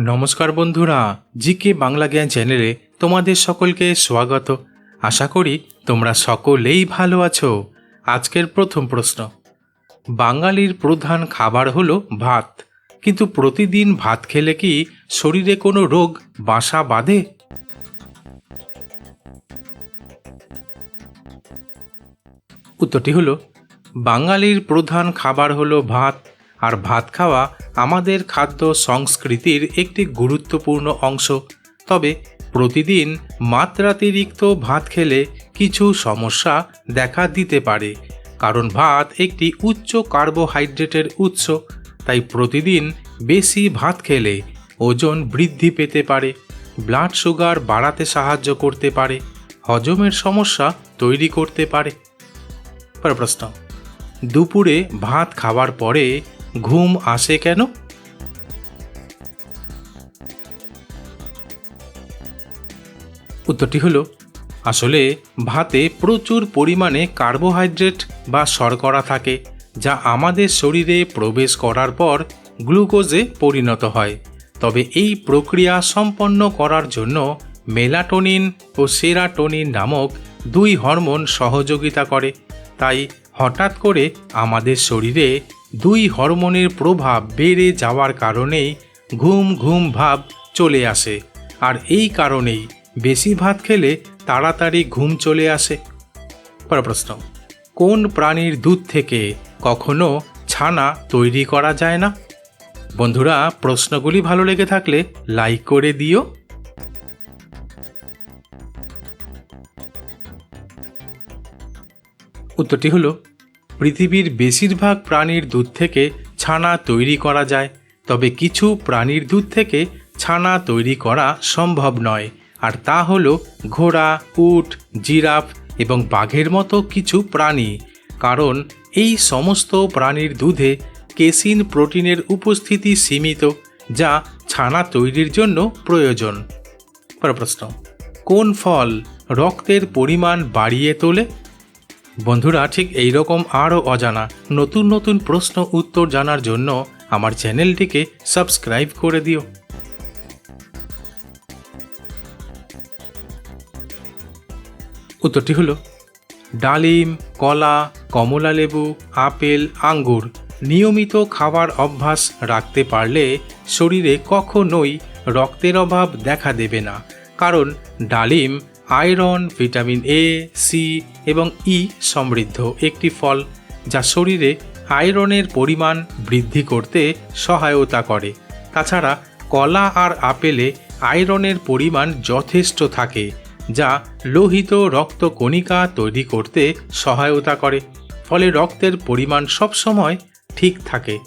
নমস্কার বন্ধুরা, জিকে বাংলা জ্ঞান চ্যানেলে তোমাদের সকলকে স্বাগত। আশা করি তোমরা সকলেই ভালো আছো। আজকের প্রথম প্রশ্ন। বাঙালির প্রধান খাবার হলো ভাত। কিন্তু প্রতিদিন ভাত খেলে কি শরীরে কোনো রোগ, বাসা বাঁধে? উত্তরটি হলো, বাঙালির প্রধান খাবার হলো ভাত। আর ভাত খাওয়া আমাদের খাদ্য সংস্কৃতির একটি গুরুত্বপূর্ণ অংশ। তবে প্রতিদিন মাত্রাতিরিক্ত ভাত খেলে কিছু সমস্যা দেখা দিতে পারে, কারণ ভাত একটি উচ্চ কার্বোহাইড্রেটের উৎস, তাই প্রতিদিন বেশি ভাত খেলে ওজন বৃদ্ধি পেতে পারে, ব্লাড সুগার বাড়াতে সাহায্য করতে পারে, হজমের সমস্যা তৈরি করতে পারে। প্রশ্ন, দুপুরে ভাত খাওয়ার পরে ঘুম আসে কেন? উত্তরটি হলো, আসলে ভাতে প্রচুর পরিমাণে কার্বোহাইড্রেট বা শর্করা থাকে, যা আমাদের শরীরে প্রবেশ করার পর গ্লুকোজে পরিণত হয়। তবে এই প্রক্রিয়া সম্পন্ন করার জন্য মেলাটোনিন ও সেরাটোনিন নামক দুই হরমোন সহযোগিতা করে। তাই হঠাৎ করে আমাদের শরীরে দুই হরমোনের প্রভাব বেড়ে যাওয়ার কারণেই ঘুম ঘুম ভাব চলে আসে। আর এই কারণেই বেশি ভাত খেলে তাড়াতাড়ি ঘুম চলে আসে। প্রশ্ন, কোন প্রাণীর দুধ থেকে কখনো ছানা তৈরি করা যায় না? বন্ধুরা, প্রশ্নগুলি ভালো লেগে থাকলে লাইক করে দিও। উত্তরটি হলো পৃথিবীর বেশিরভাগ প্রাণীর দুধ থেকে ছানা তৈরি করা যায়, তবে কিছু প্রাণীর দুধ থেকে ছানা তৈরি করা সম্ভব নয়। আর তা হল ঘোড়া, উট, জিরাফ এবং বাঘের মতো কিছু প্রাণী। কারণ এই সমস্ত প্রাণীর দুধে কেসিন প্রোটিনের উপস্থিতি সীমিত, যা ছানা তৈরির জন্য প্রয়োজন। প্রশ্ন, কোন ফল রক্তের পরিমাণ বাড়িয়ে তোলে? বন্ধুরা, ঠিক এই রকম আরও অজানা, নতুন নতুন প্রশ্ন উত্তর জানার জন্য আমার চ্যানেলটিকে সাবস্ক্রাইব করে দিও। উত্তরটি হলো, ডালিম, কলা, কমলা লেবু, আপেল, আঙ্গুর নিয়মিত খাবার অভ্যাস রাখতে পারলে শরীরে কখনোই রক্তের অভাব দেখা দেবে না। কারণ ডালিম আয়রন, ভিটামিন এ সি এবং ই সমৃদ্ধ একটি ফল যা শরীরে আয়রনের পরিমাণ বৃদ্ধি করতে সহায়তা করে। তাছাড়া কলা আর আপেলে আয়রনের পরিমাণ যথেষ্ট থাকে, যা লোহিত রক্তকণিকা তৈরি করতে সহায়তা করে, ফলে রক্তের পরিমাণ সবসময় ঠিক থাকে।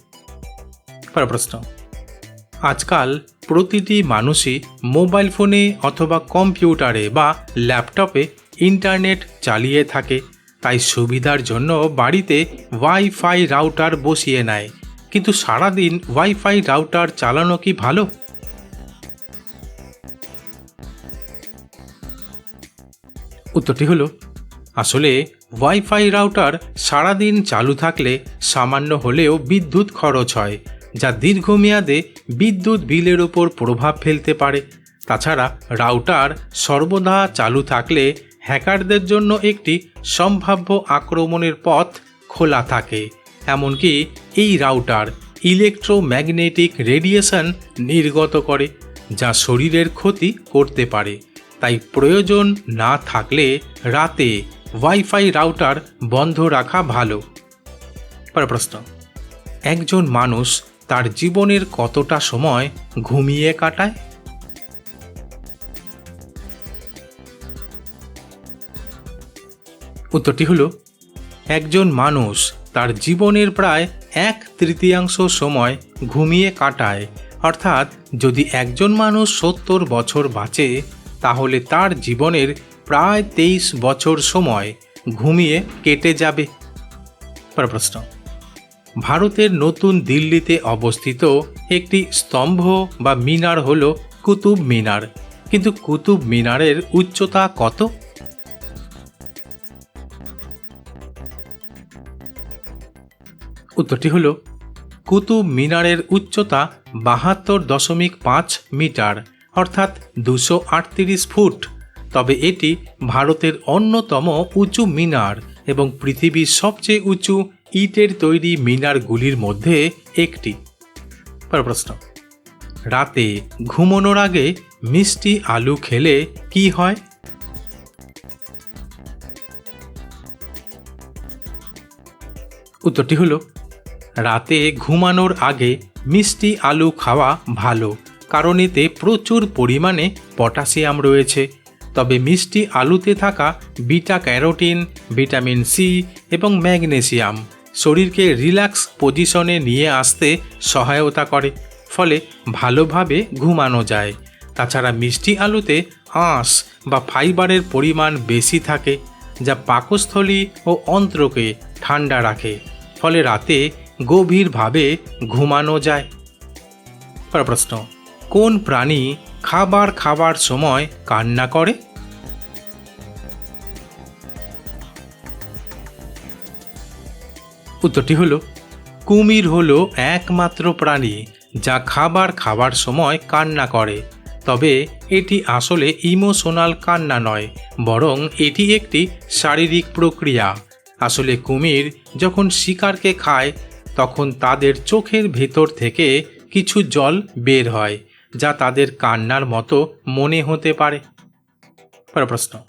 প্রশ্ন। আজকাল প্রতিটি মানুষই মোবাইল ফোনে অথবা কম্পিউটারে বা ল্যাপটপে ইন্টারনেট চালিয়ে থাকে। তাই সুবিধার জন্য বাড়িতে ওয়াইফাই রাউটার বসিয়ে নেয়। কিন্তু সারাদিন ওয়াইফাই রাউটার চালানো কি ভালো? উত্তরটি হলো, আসলে ওয়াইফাই রাউটার সারাদিন চালু থাকলে সামান্য হলেও বিদ্যুৎ খরচ হয়, যা দীর্ঘমেয়াদে বিদ্যুৎ বিলের ওপর প্রভাব ফেলতে পারে। তাছাড়া রাউটার সর্বদা চালু থাকলে হ্যাকারদের জন্য একটি সম্ভাব্য আক্রমণের পথ খোলা থাকে। এমনকি এই রাউটার ইলেকট্রোম্যাগনেটিক রেডিয়েশন নির্গত করে, যা শরীরের ক্ষতি করতে পারে। তাই প্রয়োজন না থাকলে রাতে ওয়াইফাই রাউটার বন্ধ রাখা ভালো। পরের প্রশ্ন। একজন মানুষ তার জীবনের কতটা সময় ঘুমিয়ে কাটায়? উত্তরটি হলো, একজন মানুষ তার জীবনের প্রায় এক তৃতীয়াংশ সময় ঘুমিয়ে কাটায়। অর্থাৎ যদি একজন মানুষ সত্তর বছর বাঁচে, তাহলে তার জীবনের প্রায় তেইশ বছর সময় ঘুমিয়ে কেটে যাবে। প্রশ্ন ভারতের নতুন দিল্লিতে অবস্থিত একটি স্তম্ভ বা মিনার হল কুতুব মিনার। কিন্তু কুতুব মিনারের উচ্চতা কত? উত্তরটি হলো, কুতুব মিনারের উচ্চতা বাহাত্তর দশমিক পাঁচ মিটার, অর্থাৎ দুশো আটত্রিশ ফুট। তবে এটি ভারতের অন্যতম উঁচু মিনার এবং পৃথিবীর সবচেয়ে উঁচু ইটের তৈরি মিনারগুলির মধ্যে একটি। প্রশ্ন, রাতে ঘুমানোর আগে মিষ্টি আলু খেলে কি হয়? উত্তরটি হলো, রাতে ঘুমানোর আগে মিষ্টি আলু খাওয়া ভালো, কারণ এতে প্রচুর পরিমাণে পটাশিয়াম রয়েছে। তবে মিষ্টি আলুতে থাকা বিটা ক্যারোটিন, ভিটামিন সি এবং ম্যাগনেসিয়াম শরীরকে রিল্যাক্স পজিশনে নিয়ে আসতে সহায়তা করে, ফলে ভালোভাবে ঘুমানো যায়। তাছাড়া মিষ্টি আলুতে আঁশ বা ফাইবারের পরিমাণ বেশি থাকে, যা পাকস্থলী ও অন্ত্রকে ঠান্ডা রাখে, ফলে রাতে গভীরভাবে ঘুমানো যায়। পর প্রশ্ন, কোন প্রাণী খাবার খাবার সময় কান্না করে? উত্তরটি হলো, কুমির হলো একমাত্র প্রাণী যা খাবার খাবার সময় কান্না করে। তবে এটি আসলে ইমোশনাল কান্না নয়, বরং এটি একটি শারীরিক প্রক্রিয়া। আসলে কুমির যখন শিকারকে খায়, তখন তাদের চোখের ভেতর থেকে কিছু জল বের হয়, যা তাদের কান্নার মতো মনে হতে পারে। প্রশ্ন,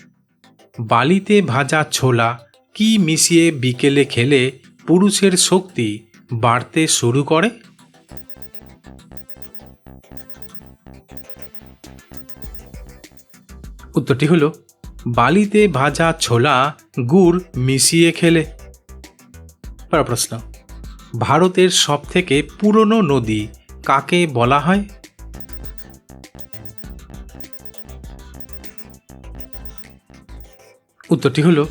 বালিতে ভাজা ছোলা কি মিশিয়ে বিকেলে খেলে পুরুষের শক্তি বাড়তে শুরু করে। উত্তরটি হলো, বালিতে ভাজা ছোলা গুড় মিশিয়ে খেলে। প্রশ্ন, ভারতের সবথেকে পুরনো নদী কাকে বলা হয়? উত্তরটি হলো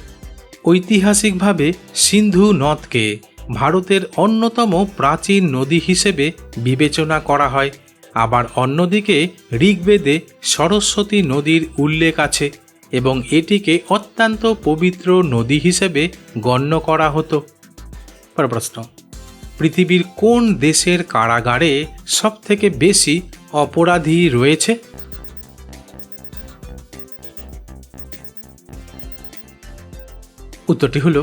ঐতিহাসিকভাবে সিন্ধু নদকে ভারতের অন্যতম প্রাচীন নদী হিসেবে বিবেচনা করা হয়। আবার অন্যদিকে ঋগ্বেদে সরস্বতী নদীর উল্লেখ আছে এবং এটিকে অত্যন্ত পবিত্র নদী হিসেবে গণ্য করা হতো। প্রশ্ন, পৃথিবীর কোন দেশের কারাগারে সবথেকে বেশি অপরাধী রয়েছে? উত্তরটি হলো,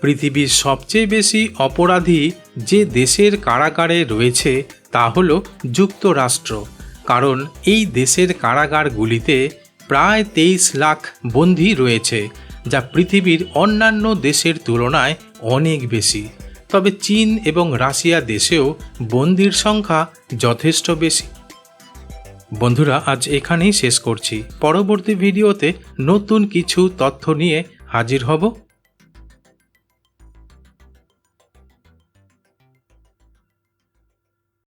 পৃথিবীর সবচেয়ে বেশি অপরাধী যে দেশের কারাগারে রয়েছে তা হল যুক্তরাষ্ট্র। কারণ এই দেশের কারাগারগুলিতে প্রায় তেইশ লাখ বন্দী রয়েছে, যা পৃথিবীর অন্যান্য দেশের তুলনায় অনেক বেশি। তবে চীন এবং রাশিয়া দেশেও বন্দির সংখ্যা যথেষ্ট বেশি। বন্ধুরা, আজ এখানেই শেষ করছি। পরবর্তী ভিডিওতে নতুন কিছু তথ্য নিয়ে হাজির হব।